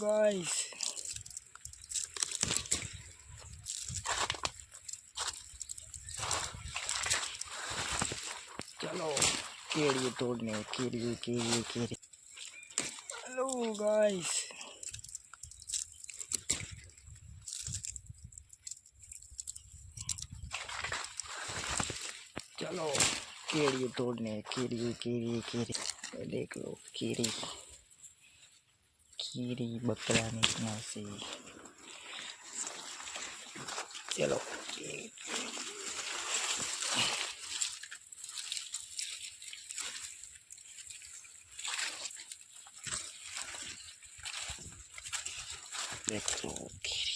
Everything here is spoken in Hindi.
guys. चलो केड़िए तोड़ने केड़िए केड़िए केड़िए हेलो गाइस चलो केड़िए तोड़ने केड़िए केड़िए केड़िए देख लो केड़ी केड़ी बकरा निकला से चलो केड़ी देखो केड़ी